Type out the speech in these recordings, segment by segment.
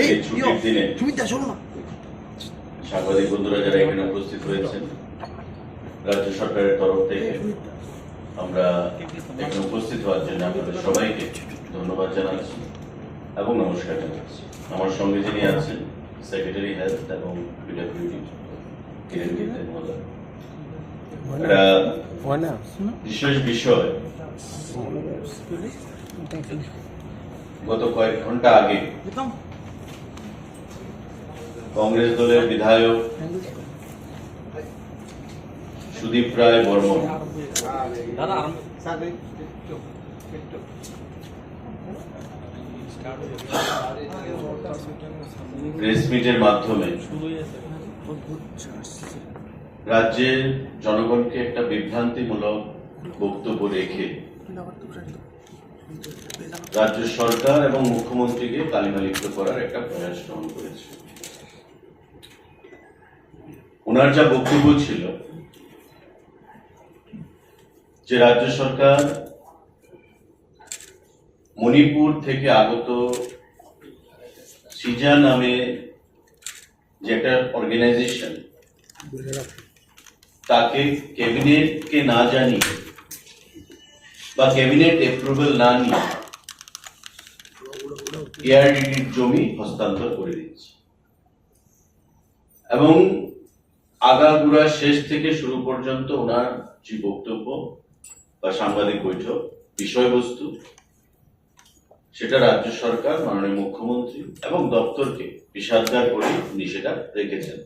আজকে এই, ছুটির দিনে সুমিতা শোনো না। সাংবাদিক বন্ধুরা যারা এখানে উপস্থিত হয়েছেন রাজ্য সরকারের তরফ থেকে আমরা এখানে উপস্থিত হওয়ার জন্য আপনাদের সবাইকে ধন্যবাদ জানাচ্ছি এবং নমস্কার জানাচ্ছি। আমার সঙ্গে যিনি আছেন সেক্রেটারি হেলথ এবং পিডাব্লিউডি কিরেন কীর্তন মহোদয় বিশেষ বিষয় গত কয়েক ঘণ্টা আগে কংগ্রেস দলের বিধায়ক সুদীপ রায় বর্মন। প্রেস মিটের মাধ্যমে রাজ্যের জনগণকে একটা বিভ্রান্তিমূলক বক্তব্য রেখে রাজ্য সরকার এবং মুখ্যমন্ত্রীকে কালিমালিপ্ত করার একটা প্রয়াস গ্রহণ করেছে। ওনার যা বক্তব্য ছিল যে রাজ্য সরকার মণিপুর থেকে আগত সিজা নামে যে একটা অর্গানাইজেশন, তাকে ক্যাবিনেটকে না জানিয়ে বা ক্যাবিনেট অ্যাপ্রুভাল না নিয়ে জমি হস্তান্তর করে দিচ্ছে এবং আগাগুড়া শেষ থেকে শুরু পর্যন্ত ওনার যে বক্তব্য বা সাংবাদিক বৈঠক, বিষয়বস্তু, সেটা রাজ্য সরকার, মাননীয় মুখ্যমন্ত্রী এবং দপ্তরকে বিষাদগার করে উনি সেটা রেখেছেন।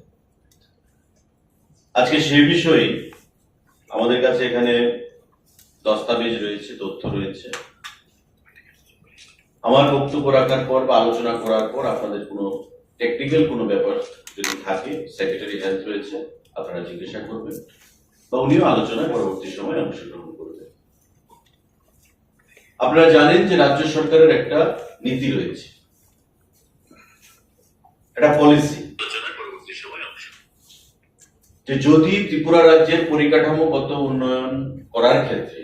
আজকে সেই বিষয়ে আমাদের কাছে এখানে দস্তাবেজ রয়েছে, তথ্য রয়েছে। আমার বক্তব্য রাখার পর বা আলোচনা করার পর আপনাদের কোনো টেকনিক্যাল কোনো ব্যাপার যদি থাকে সেক্রেটারি হেলথ রয়েছে আপনারা জিজ্ঞাসা করবেন বা উনিও আলোচনায় পরবর্তী সময় অংশগ্রহণ করবেন। আপনারা জানেন যে রাজ্য সরকারের একটা নীতি রয়েছে। একটা পলিসি যে যদি ত্রিপুরা রাজ্যের পরিকাঠামোগত উন্নয়ন করার ক্ষেত্রে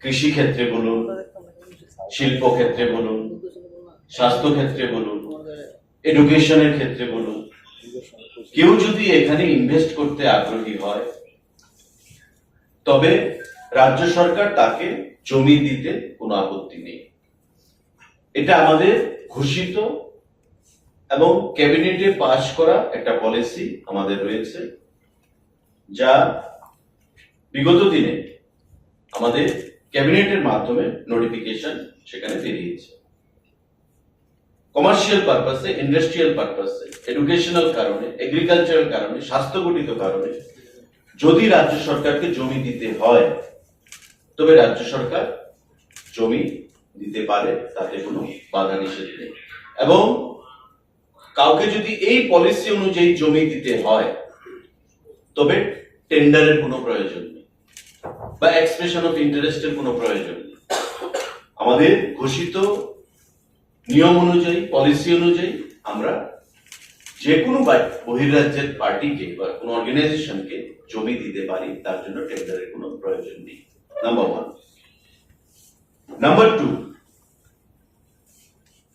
কৃষি ক্ষেত্রে বলুন শিল্প ক্ষেত্রে বলুন স্বাস্থ্য ক্ষেত্রে বলুন এডুকেশনের ক্ষেত্রে বলুন, কেউ যদি এখানে ইনভেস্ট করতে আগ্রহী হয়, তবে রাজ্য সরকার তাকে জমি দিতে কোনো আপত্তি নেই। এটা আমাদের ঘোষিত এবং ক্যাবিনেটে পাশ করা একটা পলিসি আমাদের রয়েছে, যা বিগত দিনে আমাদের ক্যাবিনেটের মাধ্যমে নোটিফিকেশন সেখানে বেরিয়েছে। কমার্শিয়াল পারপাসে ইন্ডাস্ট্রিয়াল পারপাসে এডুকেশনাল কারণে এগ্রিকালচারাল কারণে, স্বাস্থ্যগঠিত কারণে, যদি রাজ্য সরকারকে জমি দিতে হয়, তবে রাজ্য সরকার জমি দিতে পারে, তাতে কোনো বাধা নিষেধ নেই। এবং কাউকে যদি এই পলিসি অনুযায়ী জমি দিতে হয়, তবে টেন্ডারের কোনো প্রয়োজন নেই, বা এক্সপ্রেশন অফ ইন্টারেস্টের কোনো প্রয়োজন নেই। আমাদের ঘোষিত নিয়ম অনুযায়ী পলিসি অনুযায়ী আমরা যে কোনো বা- বহির্রাজ্যের পার্টিকে বা কোনো অর্গানাইজেশনকে জমি দিতে পারি, তার জন্য টেন্ডারের কোনো প্রয়োজন নেই। নাম্বার ওয়ান নাম্বার টু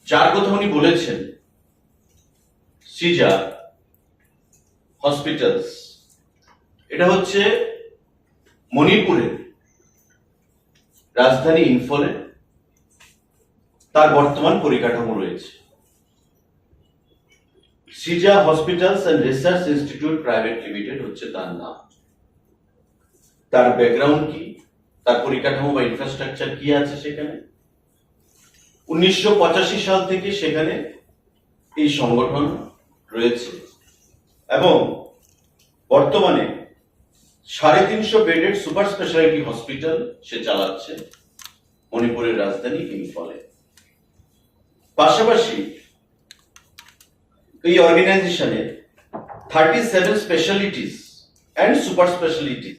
যার কথা উনি বলেছেন সিজা হসপিটালস এটা হচ্ছে মণিপুরের রাজধানী ইম্ফলে তার বর্তমান পরিকাঠামো রয়েছে। Shija hospitals and research institute private limited হচ্ছে তার নাম। তার ব্যাকগ্রাউন্ড কি? তার পরিকাঠামো বা ইনফ্রাস্ট্রাকচার কি আছে সেখানে? উনিশশো পঁচাশি সাল থেকে সেখানে এই সংগঠন রয়েছে এবং বর্তমানে সাড়ে তিনশো বেডেড সুপার স্পেশালিটি হসপিটাল সে চালাচ্ছে মণিপুরের রাজধানী ইম্ফলে পাশাপাশি এই অর্গানাইজেশনে thirty seven specialities and super specialities